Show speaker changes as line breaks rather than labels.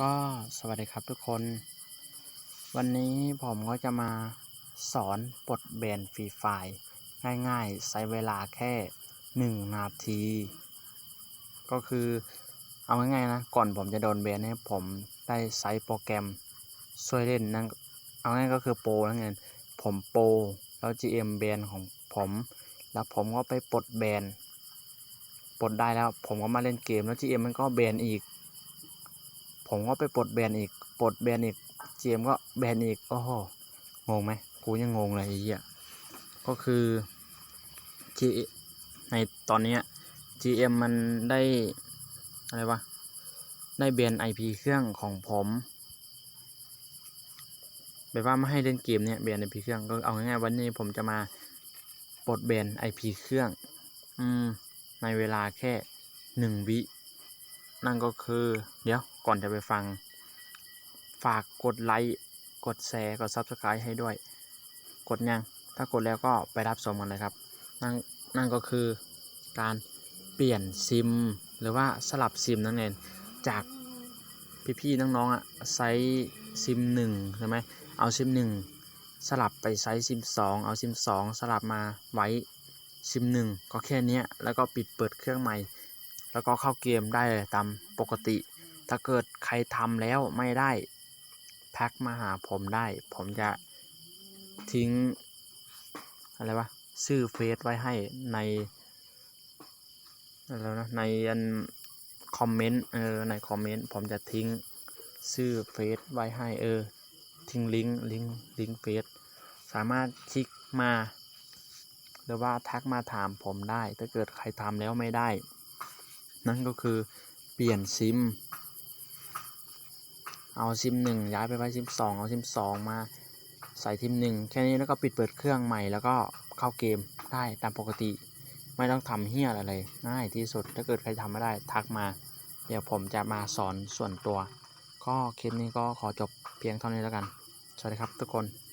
ก็สวัสดีครับทุกคน วันนี้ผมก็จะมาสอนปลดแบนฟรีไฟล์ง่ายๆ ใช้เวลาแค่ 1 นาที ก็คือเอาง่ายๆนะ ก่อนผมจะโดนแบนเนี่ยผมได้ใช้โปรแกรมช่วยเล่นนั่นเอาง่ายก็คือโปรนั่นเองผมโปรแล้ว GM แบนของผม แล้วผมก็ไปปลดแบนปลดได้แล้วผมก็มาเล่นเกมแล้ว GM มันก็แบนอีก ผมก็ไปปลดแบนอีกปลดแบนอีก GM ก็แบนอีกโอ้โหงงไหมกูยังงงเลยไอ้เหี้ยก็คือ G ในตอนนี้ GM มันได้อะไรวะได้แบน IP เครื่องของผมแบบว่าไม่ให้เล่นเกมเนี้ยแบน IP เครื่องก็เอาง่ายๆวันนี้ผมจะมาปลดแบน IP เครื่อง อืมในเวลาแค่หนึ่งวิ นั่นก็คือ เดี๋ยวก่อนจะไปฟัง ฝากกดไลค์กดแชร์กด Subscribe ให้ด้วย กดยัง ถ้ากดแล้วก็ไปรับชมกันเลยครับ นั่นนั่นก็คือการเปลี่ยนซิม หรือว่าสลับซิมนั่นเองจากพี่ๆน้องๆอะไซส์ซิมหนึ่งใช่ไหมเอาซิมหนึ่งสลับไปไซส์ซิมสองเอาซิมสองสลับมาไว้ซิมหนึ่งก็แค่นี้แล้วก็ปิดเปิดเครื่องใหม่ แล้วก็เข้าเกมได้เลยตามปกติ ถ้าเกิดใครทำแล้วไม่ได้แพ็กมาหาผมได้ ผมจะทิ้ง อะไรวะชื่อเฟซไว้ให้ในอะไรนะในอันคอมเมนต์เออในคอมเมนต์ผมจะทิ้งชื่อเฟซไว้ให้เออ ทิ้งลิงก์ลิงก์ลิงก์เฟซสามารถคลิกมา หรือว่าทักมาถามผมได้ ถ้าเกิดใครทำแล้วไม่ได้ นั่นก็คือเปลี่ยนซิม เอาซิมหนึ่งย้ายไปไว้ซิมสองเอาซิมสองมาใส่ซิมหนึ่งแค่นี้แล้วก็ปิดเปิดเครื่องใหม่แล้วก็เข้าเกมได้ตามปกติ ไม่ต้องทำเฮี้ยอะไรเลยง่ายที่สุดถ้าเกิดใครทำไม่ได้ทักมา เดี๋ยวผมจะมาสอนส่วนตัว ก็คลิปนี้ก็ขอจบเพียงเท่านี้แล้วกัน สวัสดีครับทุกคน